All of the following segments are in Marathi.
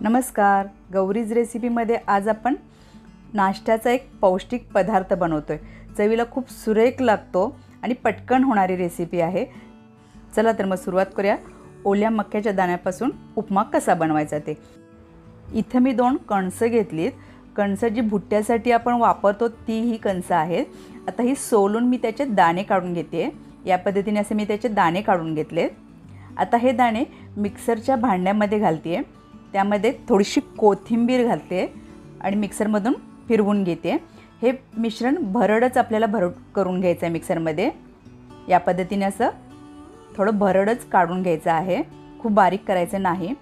नमस्कार. गौरीज रेसिपीमध्ये आज आपण नाश्त्याचा एक पौष्टिक पदार्थ बनवतो आहे चवीला खूप सुरेख लागतो आणि पटकन होणारी रेसिपी आहे. चला तर मग सुरुवात करूया. ओल्या मक्याच्या दाण्यापासून उपमा कसा बनवायचा ते. इथं मी दोन कणसं घेतलीत. कणसं जी भुट्ट्यासाठी आपण वापरतो ती ही कणसं आहेत. आता ही सोलून मी त्याचे दाणे काढून घेते. या पद्धतीने असे मी त्याचे दाणे काढून घेतलेत. आता हे दाणे मिक्सरच्या भांड्यामध्ये घालते आहे त्यामध्ये थोडीशी कोथिंबीर घालते आणि मिक्सरमधून फिरवून घेते. हे मिश्रण भरडच आपल्याला भरड करून घ्यायचं आहे मिक्सरमध्ये. या पद्धतीने असं थोडं भरडच काढून घ्यायचं आहे. खूप बारीक करायचं नाही.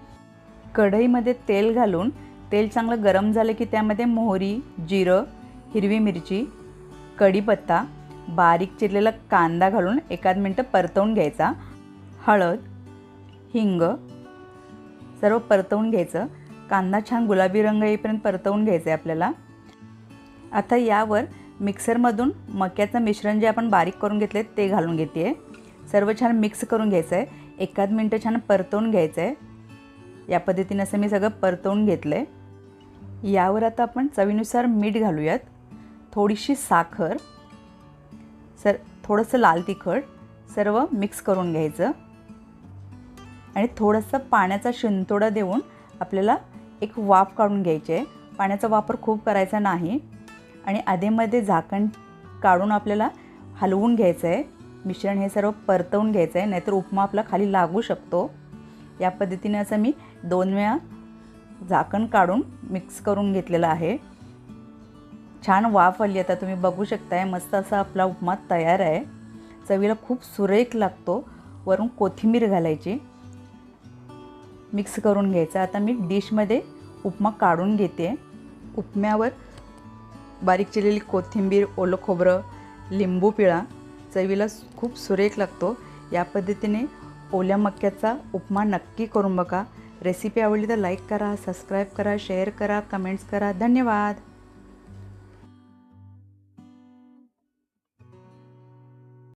कढईमध्ये तेल घालून तेल चांगलं गरम झालं की त्यामध्ये मोहरी जिरं हिरवी मिरची कढीपत्ता बारीक चिरलेला कांदा घालून एकाद मिनटं परतवून घ्यायचा. हळद हिंग सर्व परतवून घ्यायचं. कांदा छान गुलाबी रंग येईपर्यंत परतवून घ्यायचं आहे आपल्याला. आता यावर मिक्सरमधून मक्याचं मिश्रण जे आपण बारीक करून घेतले ते घालून घेते आहे सर्व छान मिक्स करून घ्यायचं आहे एकाद मिनटं छान परतवून घ्यायचं आहे या पद्धतीनं असं मी सगळं परतवून घेतलं आहे यावर आता आपण चवीनुसार मीठ घालूयात. थोडीशी साखर सर थोडंसं लाल तिखट सर्व मिक्स करून घ्यायचं. आणि थोडंसं पाण्याचा शिंतोडा देऊन आपल्याला एक वाफ काढून घ्यायची आहे. पाण्याचा वापर खूप करायचा नाही. आणि आधेमध्ये झाकण काढून आपल्याला हलवून घ्यायचं आहे. मिश्रण हे सर्व परतवून घ्यायचं आहे. नाहीतर उपमा आपला खाली लागू शकतो. या पद्धतीने असं मी दोन वेळा झाकण काढून मिक्स करून घेतलेलं आहे. छान वाफ आली आता तुम्ही बघू शकताय. मस्त असा आपला उपमा तयार आहे. चवीला खूप सुरेख लागतो. वरून कोथिंबीर घालायची. मिक्स करून घ्यायचं. आता मी डिशमध्ये उपमा काढून घेते. उपम्यावर बारीक चिरलेली कोथिंबीर ओलं खोबरं लिंबू पिळा चवीला खूप सुरेख लागतो. या पद्धतीने ओल्या मक्याचा उपमा नक्की करून बघा. रेसिपी आवडली तर लाईक करा सबस्क्राईब करा शेअर करा कमेंट्स करा. धन्यवाद!